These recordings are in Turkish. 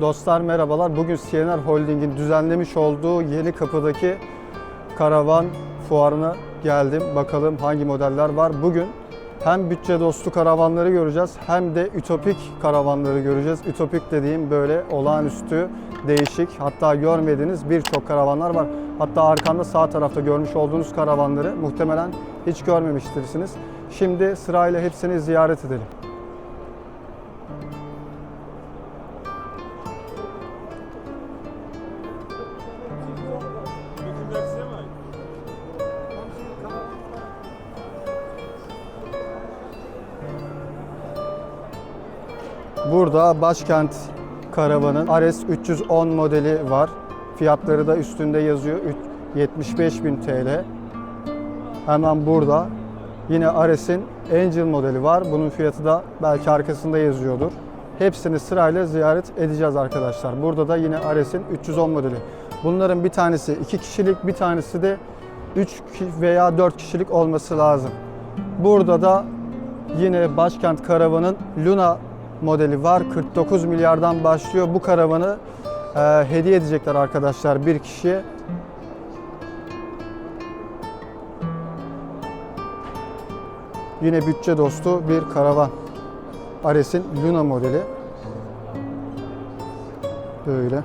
Dostlar merhabalar. Bugün CNR Holding'in düzenlemiş olduğu Yeni Kapı'daki karavan fuarına geldim. Bakalım hangi modeller var. Bugün hem bütçe dostu karavanları göreceğiz hem de ütopik karavanları göreceğiz. Ütopik dediğim böyle olağanüstü, değişik hatta görmediğiniz birçok karavanlar var. Hatta arkamda sağ tarafta görmüş olduğunuz karavanları muhtemelen hiç görmemiştirsiniz. Şimdi sırayla hepsini ziyaret edelim. Burada Başkent Karavan'ın RS 310 modeli var. Fiyatları da üstünde yazıyor. 75.000 TL. Hemen burada yine Ares'in Angel modeli var. Bunun fiyatı da belki arkasında yazıyordur. Hepsini sırayla ziyaret edeceğiz arkadaşlar. Burada da yine Ares'in 310 modeli. Bunların bir tanesi 2 kişilik, bir tanesi de 3 veya 4 kişilik olması lazım. Burada da yine Başkent Karavan'ın Luna modeli var. 49 milyardan başlıyor. Bu karavanı e, hediye edecekler arkadaşlar bir kişiye. Yine bütçe dostu bir karavan. Ares'in Luna modeli. Böyle.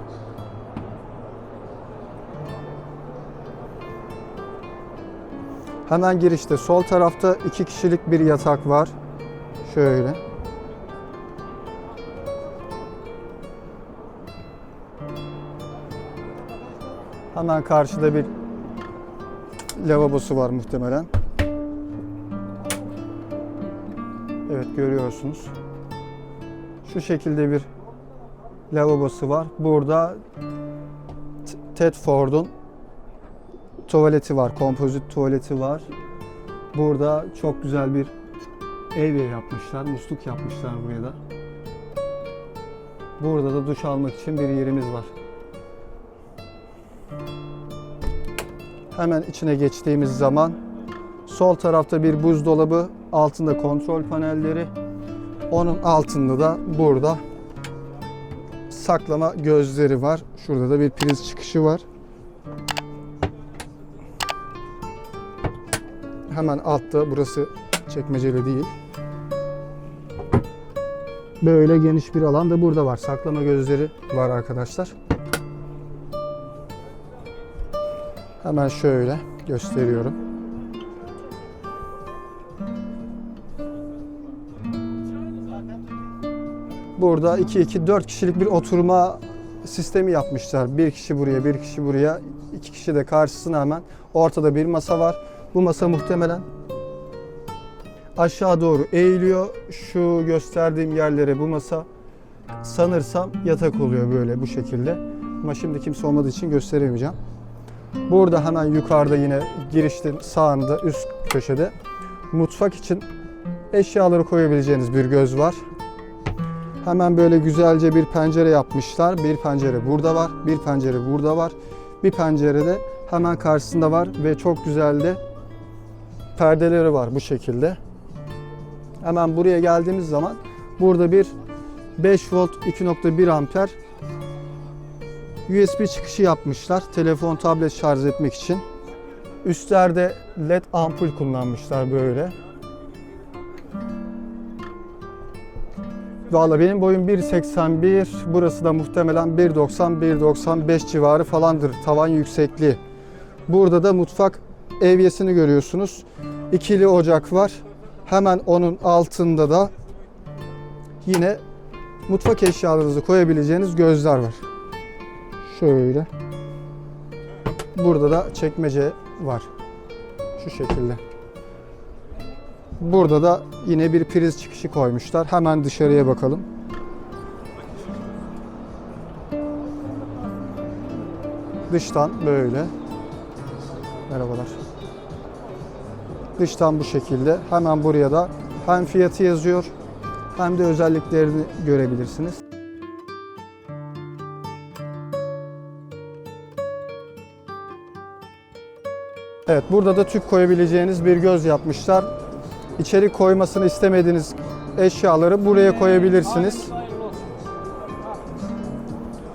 Hemen girişte sol tarafta iki kişilik bir yatak var. Şöyle. Hemen karşıda bir lavabosu var muhtemelen. Evet görüyorsunuz. Şu şekilde bir lavabosu var. Burada Ted Ford'un tuvaleti var. Kompozit tuvaleti var. Burada çok güzel bir ev yapmışlar. Musluk yapmışlar buraya da. Burada da duş almak için bir yerimiz var. Hemen içine geçtiğimiz zaman sol tarafta bir buzdolabı, altında kontrol panelleri. Onun altında da burada saklama gözleri var. Şurada da bir priz çıkışı var. Hemen altta burası çekmeceli değil. Böyle geniş bir alan da burada var. Saklama gözleri var arkadaşlar. Hemen şöyle gösteriyorum. Burada 2-2-4 kişilik bir oturma sistemi yapmışlar. Bir kişi buraya, bir kişi buraya, iki kişi de karşısına hemen. Ortada bir masa var. Bu masa muhtemelen aşağı doğru eğiliyor. Şu gösterdiğim yerlere bu masa sanırsam yatak oluyor böyle bu şekilde. Ama şimdi kimse olmadığı için gösteremeyeceğim. Burada hemen yukarıda yine girişte sağında üst köşede mutfak için eşyaları koyabileceğiniz bir göz var. Hemen böyle güzelce bir pencere yapmışlar. Bir pencere burada var, bir pencere burada var. Bir pencere de hemen karşısında var ve çok güzel de perdeleri var bu şekilde. Hemen buraya geldiğimiz zaman burada bir 5 volt 2.1 amper USB çıkışı yapmışlar. Telefon, tablet şarj etmek için. Üstlerde LED ampul kullanmışlar böyle. Valla benim boyum 1.81. Burası da muhtemelen 1.90-1.95 civarı falandır tavan yüksekliği. Burada da mutfak evyesini görüyorsunuz. İkili ocak var. Hemen onun altında da yine mutfak eşyalarınızı koyabileceğiniz gözler var. Şöyle. Burada da çekmece var. Şu şekilde. Burada da yine bir priz çıkışı koymuşlar. Hemen dışarıya bakalım. Dıştan böyle. Merhabalar. Dıştan bu şekilde. Hemen buraya da hem fiyatı yazıyor hem de özelliklerini görebilirsiniz. Evet burada da tüp koyabileceğiniz bir göz yapmışlar. İçeri koymasını istemediğiniz eşyaları buraya koyabilirsiniz.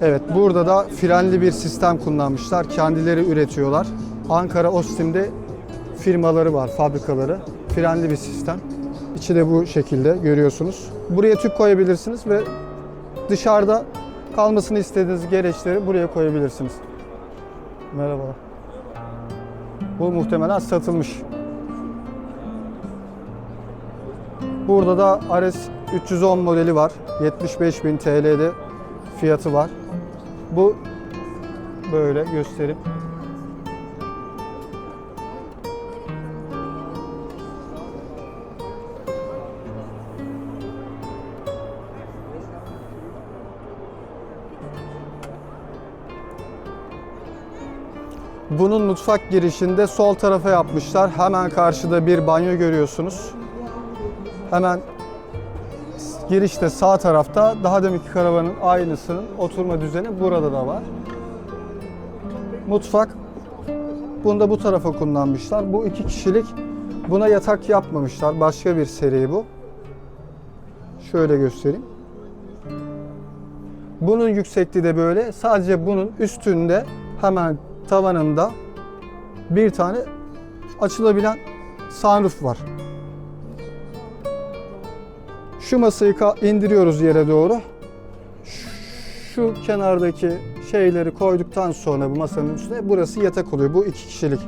Evet, burada da frenli bir sistem kullanmışlar. Kendileri üretiyorlar. Ankara Ostim'de firmaları var, fabrikaları. Frenli bir sistem. İçi de bu şekilde görüyorsunuz. Buraya tüp koyabilirsiniz ve dışarıda kalmasını istediğiniz gereçleri buraya koyabilirsiniz. Merhabalar. Bu muhtemelen satılmış. Burada da RS 310 modeli var. 75.000 TL'de fiyatı var. Bu böyle gösterip Bunun mutfak girişinde sol tarafa yapmışlar. Hemen karşıda bir banyo görüyorsunuz. Hemen girişte sağ tarafta daha deminki karavanın aynısının oturma düzeni burada da var. Mutfak bunu da bu tarafa kullanmışlar. Bu iki kişilik buna yatak yapmamışlar. Başka bir seri bu. Şöyle göstereyim. Bunun yüksekliği de böyle. Sadece bunun üstünde hemen tavanında bir tane açılabilen sunroof var. Şu masayı indiriyoruz yere doğru. Şu kenardaki şeyleri koyduktan sonra bu masanın üstüne burası yatak oluyor. Bu iki kişilik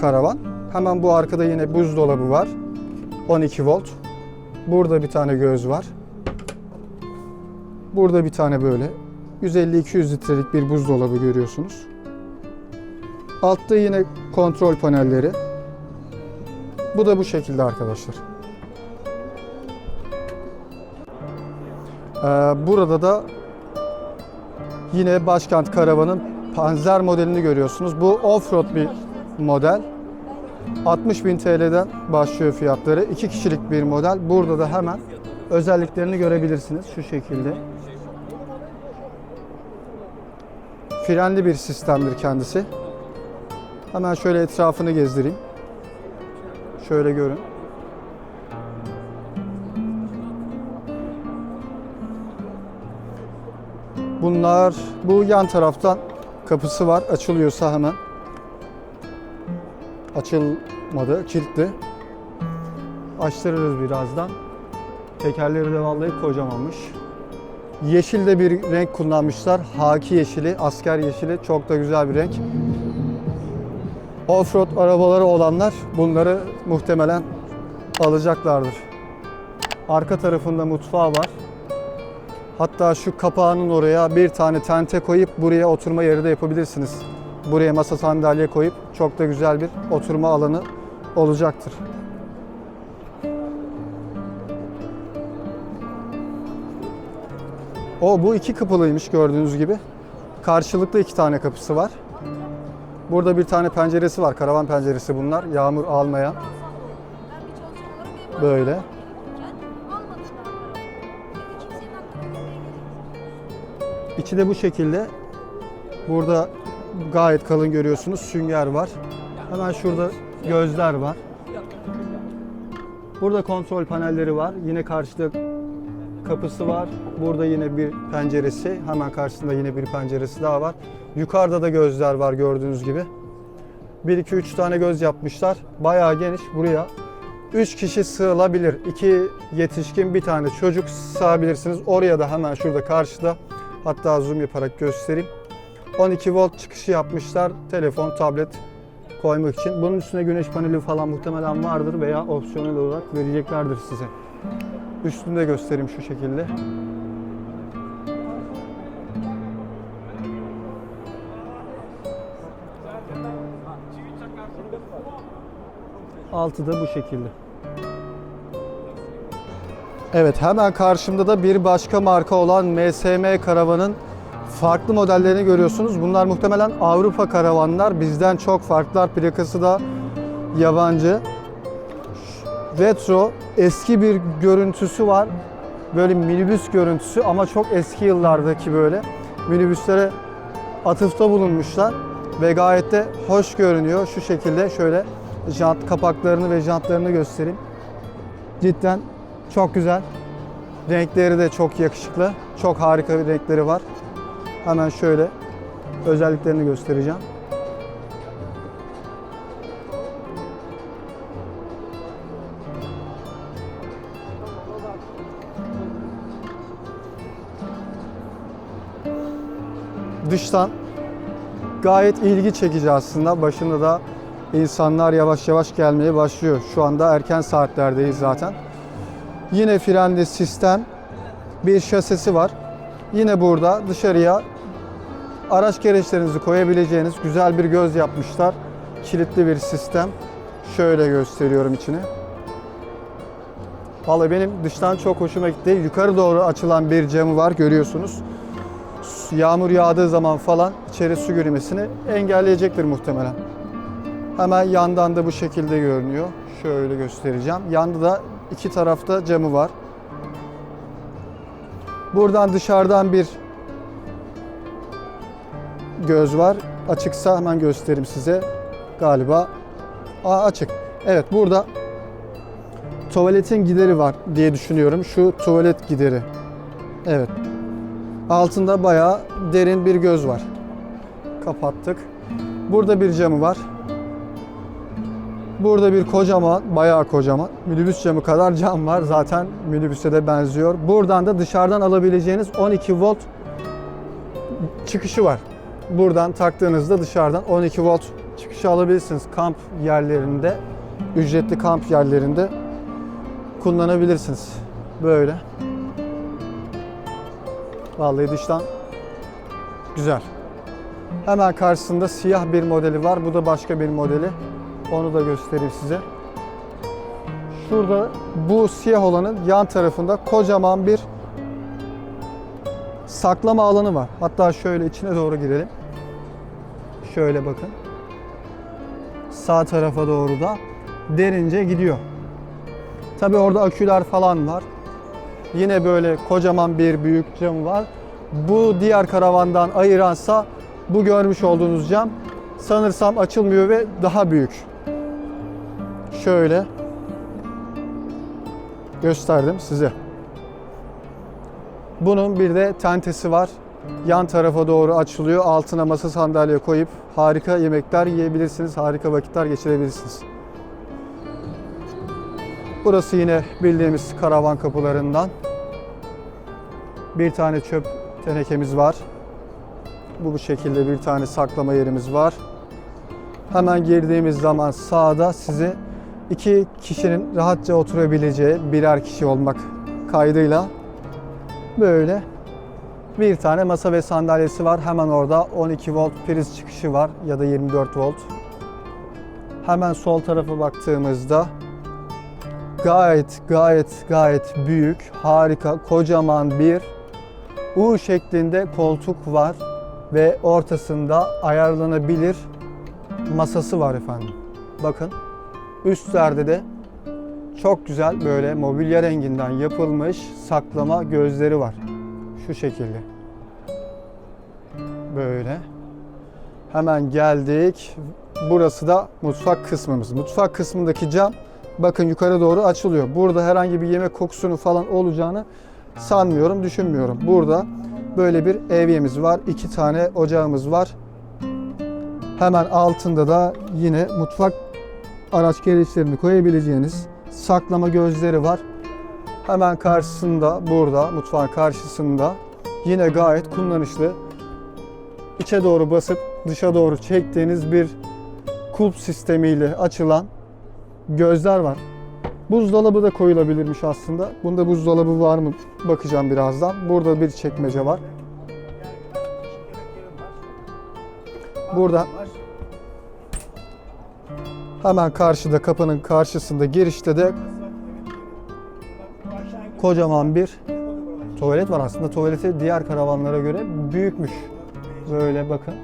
karavan. Hemen bu arkada yine buzdolabı var. 12 volt. Burada bir tane göz var. Burada bir tane böyle 150-200 litrelik bir buzdolabı görüyorsunuz. Altta yine kontrol panelleri. Bu da bu şekilde arkadaşlar. Ee, burada da yine Başkent Karavan'ın Panzer modelini görüyorsunuz. Bu offroad bir model. 60.000 TL'den başlıyor fiyatları. 2 kişilik bir model. Burada da hemen özelliklerini görebilirsiniz şu şekilde. Frenli bir sistemdir kendisi. Hemen şöyle etrafını gezdireyim. Şöyle görün. Bunlar bu yan taraftan kapısı var. Açılıyorsa hemen. Açılmadı, kilitli. Açtırırız birazdan. Tekerleri de vallahi kocamanmış. Yeşil de bir renk kullanmışlar. Haki yeşili, asker yeşili. Çok da güzel bir renk. Offroad arabaları olanlar bunları muhtemelen alacaklardır. Arka tarafında mutfağı var. Hatta şu kapağının oraya bir tane tente koyup buraya oturma yeri de yapabilirsiniz. Buraya masa sandalye koyup çok da güzel bir oturma alanı olacaktır. O bu iki kapılıymış gördüğünüz gibi. Karşılıklı iki tane kapısı var. Burada bir tane penceresi var. Karavan penceresi bunlar. Yağmur almayan. Böyle. İçi de bu şekilde. Burada gayet kalın görüyorsunuz. Sünger var. Hemen şurada gözler var. Burada kontrol panelleri var. Yine karşıda kapısı var. Burada yine bir penceresi. Hemen karşısında yine bir penceresi daha var. Yukarıda da gözler var gördüğünüz gibi. 1 2 3 tane göz yapmışlar. Bayağı geniş buraya. 3 kişi sığılabilir. 2 yetişkin, bir tane çocuk sığabilirsiniz. Oraya da hemen şurada karşıda hatta zoom yaparak göstereyim. 12 volt çıkışı yapmışlar. Telefon, tablet koymak için. Bunun üstüne güneş paneli falan muhtemelen vardır veya opsiyonel olarak vereceklerdir size. Üstünde göstereyim şu şekilde. Altı da bu şekilde. Evet hemen karşımda da bir başka marka olan MSM karavanın farklı modellerini görüyorsunuz. Bunlar muhtemelen Avrupa karavanlar. Bizden çok farklılar. Plakası da yabancı. Retro eski bir görüntüsü var. Böyle minibüs görüntüsü ama çok eski yıllardaki böyle minibüslere atıfta bulunmuşlar ve gayet de hoş görünüyor. Şu şekilde şöyle jant kapaklarını ve jantlarını göstereyim. Cidden çok güzel. Renkleri de çok yakışıklı. Çok harika bir renkleri var. Hemen şöyle özelliklerini göstereceğim. Dıştan gayet ilgi çekici aslında. Başında da insanlar yavaş yavaş gelmeye başlıyor. Şu anda erken saatlerdeyiz zaten. Yine frenli sistem, bir şasisi var. Yine burada dışarıya araç gereçlerinizi koyabileceğiniz güzel bir göz yapmışlar. Kilitli bir sistem. Şöyle gösteriyorum içini. Vallahi benim dıştan çok hoşuma gitti. Yukarı doğru açılan bir camı var görüyorsunuz. Yağmur yağdığı zaman falan içeri su girmesini engelleyecektir muhtemelen. Hemen yandan da bu şekilde görünüyor. Şöyle göstereceğim. Yanda da iki tarafta camı var. Buradan dışarıdan bir göz var. Açıksa hemen göstereyim size. Galiba Aa, açık. Evet burada tuvaletin gideri var diye düşünüyorum. Şu tuvalet gideri. Evet. Altında bayağı derin bir göz var. Kapattık. Burada bir camı var. Burada bir kocaman, bayağı kocaman minibüs camı kadar cam var. Zaten minibüse de benziyor. Buradan da dışarıdan alabileceğiniz 12 volt çıkışı var. Buradan taktığınızda dışarıdan 12 volt çıkışı alabilirsiniz. Kamp yerlerinde, ücretli kamp yerlerinde kullanabilirsiniz. Böyle. Vallahi dıştan güzel. Hemen karşısında siyah bir modeli var. Bu da başka bir modeli. Onu da göstereyim size. Şurada bu siyah olanın yan tarafında kocaman bir saklama alanı var. Hatta şöyle içine doğru girelim. Şöyle bakın. Sağ tarafa doğru da derince gidiyor. Tabi orada aküler falan var. Yine böyle kocaman bir büyük cam var. Bu diğer karavandan ayıransa bu görmüş olduğunuz cam sanırsam açılmıyor ve daha büyük. Şöyle gösterdim size. Bunun bir de tentesi var. Yan tarafa doğru açılıyor. Altına masa sandalye koyup harika yemekler yiyebilirsiniz. Harika vakitler geçirebilirsiniz. Burası yine bildiğimiz karavan kapılarından. Bir tane çöp tenekemiz var. Bu şekilde bir tane saklama yerimiz var. Hemen girdiğimiz zaman sağda sizi iki kişinin rahatça oturabileceği birer kişi olmak kaydıyla böyle bir tane masa ve sandalyesi var. Hemen orada 12 volt priz çıkışı var ya da 24 volt. Hemen sol tarafa baktığımızda gayet gayet gayet büyük, harika, kocaman bir U şeklinde koltuk var ve ortasında ayarlanabilir masası var efendim. Bakın üstlerde de çok güzel böyle mobilya renginden yapılmış saklama gözleri var. Şu şekilde. Böyle. Hemen geldik. Burası da mutfak kısmımız. Mutfak kısmındaki cam bakın yukarı doğru açılıyor. Burada herhangi bir yemek kokusunun falan olacağını sanmıyorum, düşünmüyorum. Burada böyle bir evyemiz var. iki tane ocağımız var. Hemen altında da yine mutfak araç gereçlerini koyabileceğiniz saklama gözleri var. Hemen karşısında burada mutfağın karşısında yine gayet kullanışlı içe doğru basıp dışa doğru çektiğiniz bir kulp sistemiyle açılan gözler var. Buzdolabı da koyulabilirmiş aslında. Bunda buzdolabı var mı bakacağım birazdan. Burada bir çekmece var. Burada hemen karşıda kapının karşısında girişte de kocaman bir tuvalet var. Aslında tuvaleti diğer karavanlara göre büyükmüş. Böyle bakın.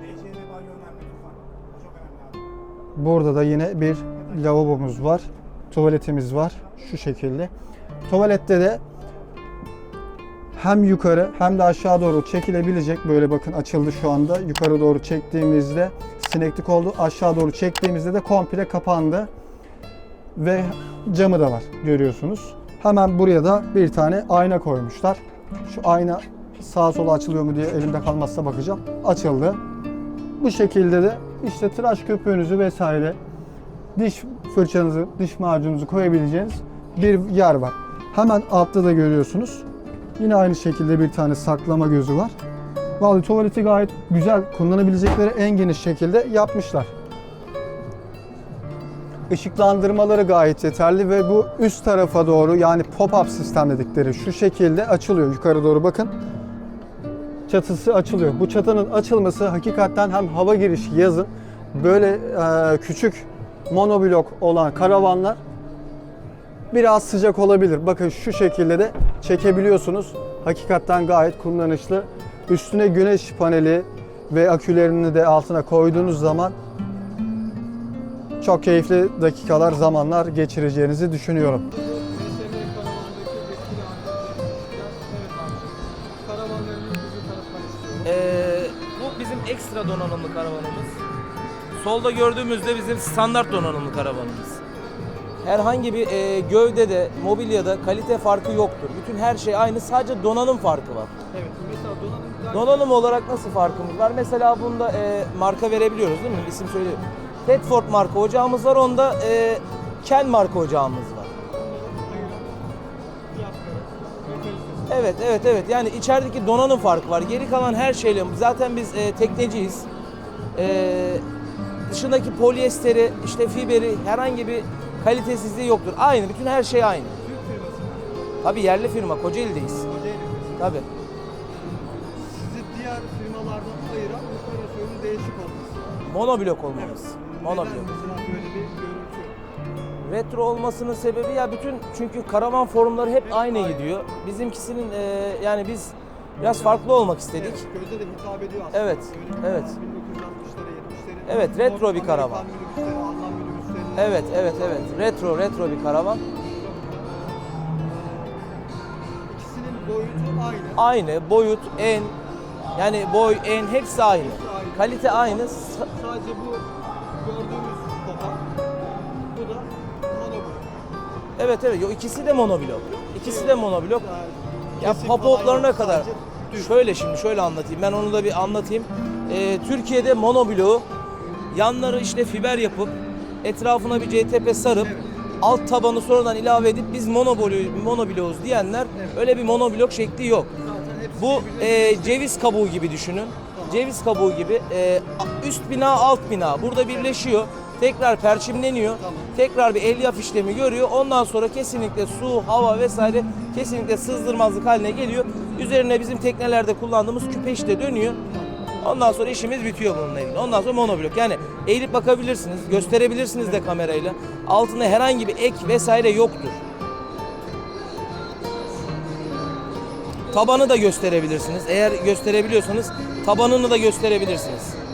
Burada da yine bir lavabomuz var. Tuvaletimiz var. Şu şekilde. Tuvalette de hem yukarı hem de aşağı doğru çekilebilecek. Böyle bakın açıldı şu anda. Yukarı doğru çektiğimizde sineklik oldu. Aşağı doğru çektiğimizde de komple kapandı. Ve camı da var görüyorsunuz. Hemen buraya da bir tane ayna koymuşlar. Şu ayna sağa sola açılıyor mu diye elimde kalmazsa bakacağım. Açıldı. Bu şekilde de işte tıraş köpüğünüzü vesaire diş fırçanızı, diş macununuzu koyabileceğiniz bir yer var. Hemen altta da görüyorsunuz. Yine aynı şekilde bir tane saklama gözü var. Vallahi tuvaleti gayet güzel kullanabilecekleri en geniş şekilde yapmışlar. Işıklandırmaları gayet yeterli ve bu üst tarafa doğru yani pop-up sistem dedikleri şu şekilde açılıyor. Yukarı doğru bakın. Çatısı açılıyor. Bu çatının açılması hakikaten hem hava girişi yazın böyle e, küçük monoblok olan karavanlar biraz sıcak olabilir. Bakın şu şekilde de çekebiliyorsunuz. Hakikaten gayet kullanışlı. Üstüne güneş paneli ve akülerini de altına koyduğunuz zaman çok keyifli dakikalar, zamanlar geçireceğinizi düşünüyorum. Ee, bu bizim ekstra donanımlı karavanımız. Solda gördüğümüzde bizim standart donanımlı karavanımız. Herhangi bir e, gövdede, mobilyada kalite farkı yoktur. Bütün her şey aynı, sadece donanım farkı var. Evet. Mesela donanım Donanım olarak nasıl farkımız var? Mesela bunda e, marka verebiliyoruz değil mi? İsim söylüyorum. Tedford marka ocağımız var, onda e, Ken marka ocağımız var. Evet, evet, evet. Yani içerideki donanım farkı var. Geri kalan her şeyle zaten biz e, tekneciyiz. E, dışındaki polyesteri, işte fiberi herhangi bir kalitesizliği yoktur. Aynı, bütün her şey aynı. Türk firması. Tabii yerli firma, Kocaeli'deyiz. Kocaeli firması. Tabii. Sizi diğer firmalardan ayıran bu operasyonun değişik olması. Monoblok olmamız. Monoblok. Neden mesela böyle bir görüntü? Retro olmasının sebebi ya bütün çünkü karavan forumları hep aynı gidiyor. Bizimkisinin e, yani biz biraz farklı olmak istedik. Evet, göze de hitap ediyor aslında. Evet, Görüntü evet. 1960'lara, 70'lere. Evet, retro bir karavan. Evet, evet, evet. Retro, retro bir karavan. İkisinin boyutu aynı. Aynı boyut, en yani boy, en hepsi aynı. Kalite aynı. Sa- Sadece bu gördüğümüz kopa. Bu da monoblok. Evet evet. Yo, ikisi de monoblok. İkisi de monoblok. Ya yok, kadar. Şöyle şimdi şöyle anlatayım. Ben onu da bir anlatayım. Ee, Türkiye'de monobloğu yanları işte fiber yapıp etrafına bir CTP sarıp alt tabanı sonradan ilave edip biz monoblo- monobloğuz diyenler öyle bir monoblok şekli yok. Bu e, ceviz kabuğu gibi düşünün. Ceviz kabuğu gibi e, üst bina alt bina burada birleşiyor. Tekrar perçimleniyor. Tekrar bir elyaf işlemi görüyor. Ondan sonra kesinlikle su, hava vesaire kesinlikle sızdırmazlık haline geliyor. Üzerine bizim teknelerde kullandığımız küpeş de dönüyor. Ondan sonra işimiz bitiyor bununla ilgili. Ondan sonra monoblok. Yani eğilip bakabilirsiniz, gösterebilirsiniz de kamerayla. Altında herhangi bir ek vesaire yoktur. Tabanı da gösterebilirsiniz. Eğer gösterebiliyorsanız tabanını da gösterebilirsiniz.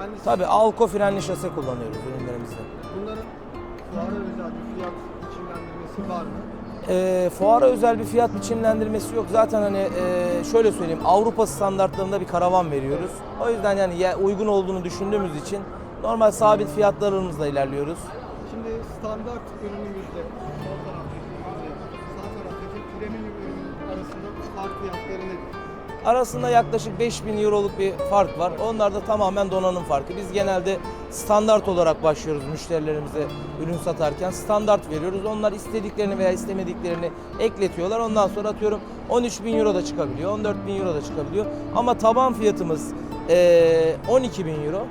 Frenli Tabi Alko frenli şase kullanıyoruz ürünlerimizde. Bunların fuara özel bir fiyat biçimlendirmesi var mı? Ee, fuara özel bir fiyat biçimlendirmesi yok. Zaten hani e, şöyle söyleyeyim Avrupa standartlarında bir karavan veriyoruz. O yüzden yani ya uygun olduğunu düşündüğümüz için normal sabit fiyatlarımızla ilerliyoruz. Şimdi standart ürünümüzle sol taraftaki sağ taraftaki premium ürünün arasında fark fiyatları nedir? Arasında yaklaşık 5000 euroluk bir fark var. Onlar da tamamen donanım farkı. Biz genelde standart olarak başlıyoruz müşterilerimize ürün satarken. Standart veriyoruz. Onlar istediklerini veya istemediklerini ekletiyorlar. Ondan sonra atıyorum 13 bin euro da çıkabiliyor, 14 bin euro da çıkabiliyor. Ama taban fiyatımız eee 12 bin euro.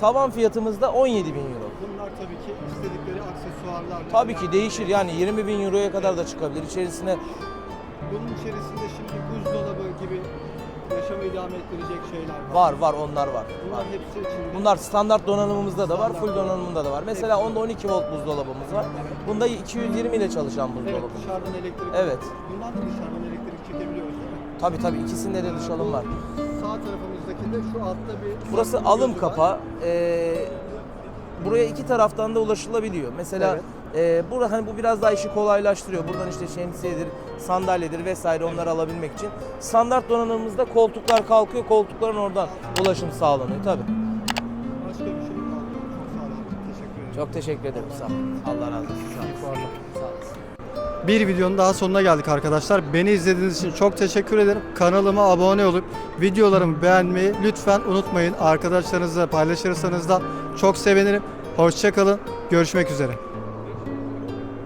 Taban fiyatımız da 17 bin euro. Bunlar tabii ki istedikleri aksesuarlar. Tabii ki değişir yani 20 bin euroya kadar da çıkabilir. İçerisine Bunun içerisinde gibi idame ettirecek şeyler var. var var onlar var. Bunlar var. hepsi içinde. Bunlar standart donanımımızda da var, full donanımında da var. Mesela onda 12 volt buzdolabımız var. Bunda 220 ile çalışan Evet buzdolabımız. dışarıdan elektrik. Evet. Bundan da dışarıdan elektrik çekebiliyoruz değil mi? Tabii tabii ikisinde de dışalım var. Sağ tarafımızdakinde şu altta bir... Burası alım kapağı. Ee, buraya iki taraftan da ulaşılabiliyor. Mesela Evet. E, burada hani bu biraz daha işi kolaylaştırıyor. Buradan işte şemsiyedir, sandalyedir vesaire onları alabilmek için. Standart donanımımızda koltuklar kalkıyor, koltukların oradan ulaşım sağlanıyor tabii. Başka bir şey kaldı. Çok sağ olun. Teşekkür ederim. Çok teşekkür ederim. Sağ olun. Allah razı olsun. Sağ olun. Sağ olasın. Bir videonun daha sonuna geldik arkadaşlar. Beni izlediğiniz için çok teşekkür ederim. Kanalıma abone olup videolarımı beğenmeyi lütfen unutmayın. Arkadaşlarınızla paylaşırsanız da çok sevinirim. Hoşçakalın. Görüşmek üzere.